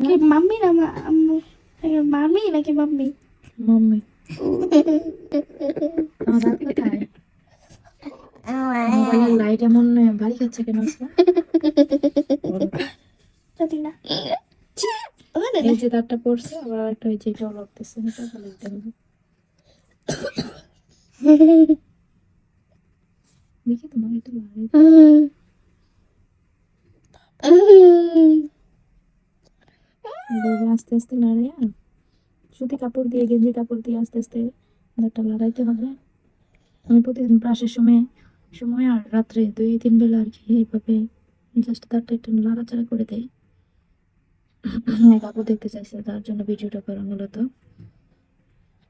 কি মাম্মি না আম্মু? মামি নাকি মাম্মি? মাম্মি। আমার কোথায়? মোবাইলের লাইট এমন বাড়ি খাচ্ছে কেন? জানি না। এই যে দাঁতটা পড়ছে আবার একটা ওই যে ভালো দিতে হবে দেখি তোমার একটু লাড়ি এভাবে আস্তে আস্তে লাড়াইয়া সুতি কাপড় দিয়ে, গেঞ্জি কাপড় দিয়ে আস্তে আস্তে দাঁতটা লাড়াইতে হবে। আমি প্রতিদিন ব্রাশের সময় সময় আর রাত্রে দুই, তিন বেলা আর কি এইভাবে জাস্ট দাঁতটা একটু লাড়াচাড়া করে দেয় কাপড় দেখতে চাইছে, তার জন্য ভিডিওটা করা মূলত।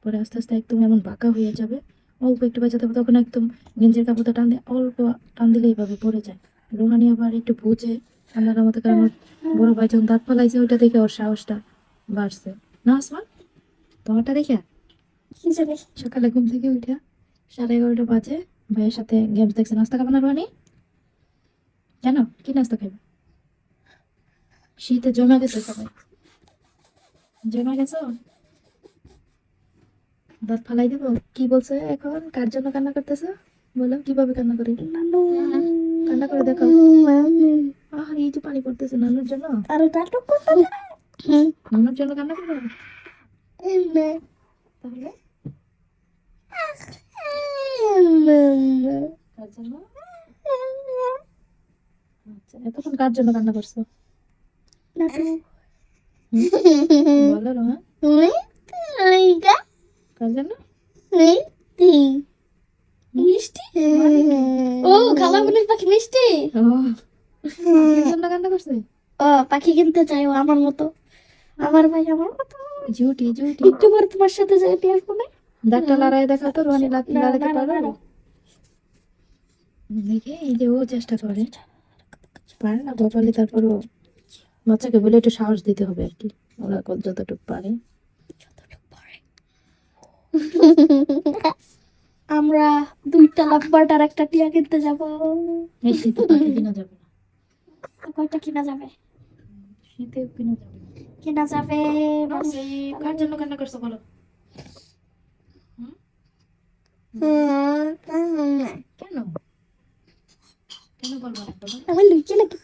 পরে আস্তে আস্তে একদম এমন বাঁকা হয়ে যাবে। অল্প একটু বাঁচাতে হবে, তখন একদম গেঞ্জির কাপড়টা টান দিয়ে, অল্প টান দিলে এইভাবে পড়ে যায়। রোহানি আবার একটু বুঝে, আল্লাহর মতো কারণ বড় ভাই যখন দাঁত ফালাইছে ওইটা দেখে ওর সাহসটা বাড়ছে। না আসমান তোমারটা দেখে? কি জানি? সকালে ঘুম থেকে উঠে সাড়ে এগারোটা বাজে ভাইয়ের সাথে গেমস দেখছে নাস্তা খাবে না রোহানি? জানো কি নাস্তা খাবে শীতে জমে গেছে সবাই। জমে গেছো? দাঁত ফালাই দেবো? কি বলছে এখন? কার জন্য কান্না করতেছে? বলো কীভাবে কান্না করি? কান্না করে দেখো আহ এই যে পানি পড়তেছে নানুর জন্য? আর নাটক করতে নানুর জন্য কান্না করবে? তাহলে? আচ্ছা এতক্ষণ কার জন্য কান্না করছ? বলো রোহা কার জন্য? মিষ্টি? ও খালা পাখি মিষ্টি। ও। কান্না করছে? ও পাখি কিনতে চাই ও আমার মতো। আমার ভাই আমার মতো। জুটি জুটি। একটু পরে তোমার সাথে যাই ফোনে দাঁতটা লড়াই দেখা তো রোহানি লড়াইতে। দেখে এই যে ও চেষ্টা করে। পারে না বলে তারপরও বাচ্চাকে বলে একটু সাহস দিতে হবে আর কি। ওরা যতটুকু পারে। আমরা দুইটা লাভবার আর একটা টিয়া কিনতে যাব। কিনা যাবে। কয়টা কিনা যাবে? শীতে কিনা যাবে। কেনা যাবে কার জন্য কান্না করছ বলো? কেন? কেন বলব আমার লুকিয়ে লাগে